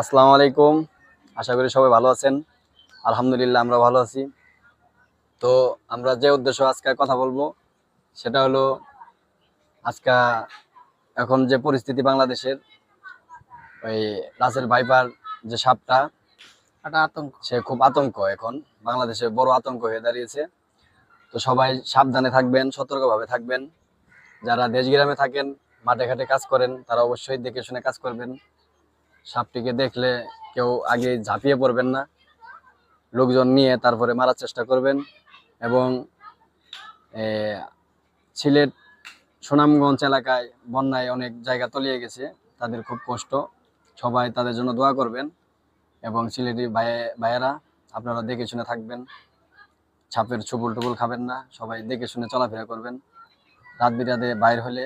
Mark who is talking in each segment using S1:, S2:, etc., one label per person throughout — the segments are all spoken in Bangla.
S1: আসসালামু আলাইকুম। আশা করি সবাই ভালো আছেন। আলহামদুলিল্লাহ আমরা ভালো আছি। তো আমরা যে উদ্দেশ্য আজকে কথা বলব সেটা হলো আজকে এখন যে পরিস্থিতি বাংলাদেশের ওই রাসেল ভাইপার যে সাপটা
S2: একটা আতঙ্ক।
S1: সে খুব আতঙ্ক এখন। বাংলাদেশে বড় আতঙ্ক হয়ে দাঁড়িয়েছে। তো সবাই সাবধানে থাকবেন সতর্কভাবে থাকবেন। যারা দেশ গ্রামে থাকেন মাঠে ঘাটে কাজ করেন তারা অবশ্যই দেখে শুনে কাজ করবেন। সাপটিকে দেখলে কেউ আগে ঝাঁপিয়ে পড়বেন না। লোকজন নিয়ে তারপরে মারার চেষ্টা করবেন এবং সিলেট সুনামগঞ্জ এলাকায় বন্যায় অনেক জায়গা তলিয়ে গেছে। তাদের খুব কষ্ট। সবাই তাদের জন্য দোয়া করবেন এবং সিলেটি ভাই, ভাইয়েরা, আপনারা দেখে শুনে থাকবেন। ছাপের ছুবুল টুবুল খাবেন না, সবাই দেখে শুনে চলাফেরা করবেন। রাত বিরাতে বাইর হলে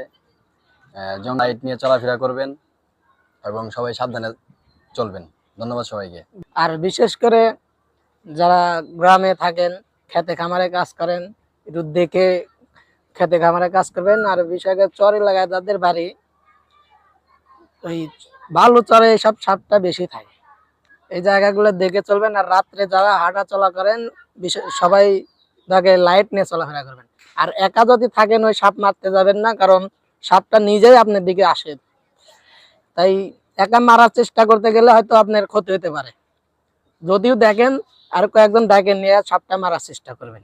S1: জং লাইট নিয়ে চলাফেরা করবেন। এবং সবাই সাবধানে চলবেন। ধন্যবাদ সবাইকে।
S2: আর বিশেষ করে যারা গ্রামে থাকেন, খেতে খামারে কাজ করেন একটু দেখে খেতে খামারে কাজ করবেন, আর বিশেষ করে চর এলাকায় যাদের বাড়ি, ওই বালু চরে সব সাপটা বেশি থাকে। এই জায়গাগুলো দেখে চলবেন, আর রাত্রে যারা হাঁটা চলা করেন সবাই তাকে লাইট নিয়ে চলাফেরা করবেন। আর একা যদি থাকেন, ওই সাপ মারতে যাবেন না, কারণ সাপটা নিজেই আপনার দিকে আসে। তাই একা মারার চেষ্টা করতে গেলে হয়তো আপনার ক্ষতি হতে পারে। যদিও দেখেন আর কয়েকজন দেখেন নিয়ে সাপটা মারার চেষ্টা করবেন।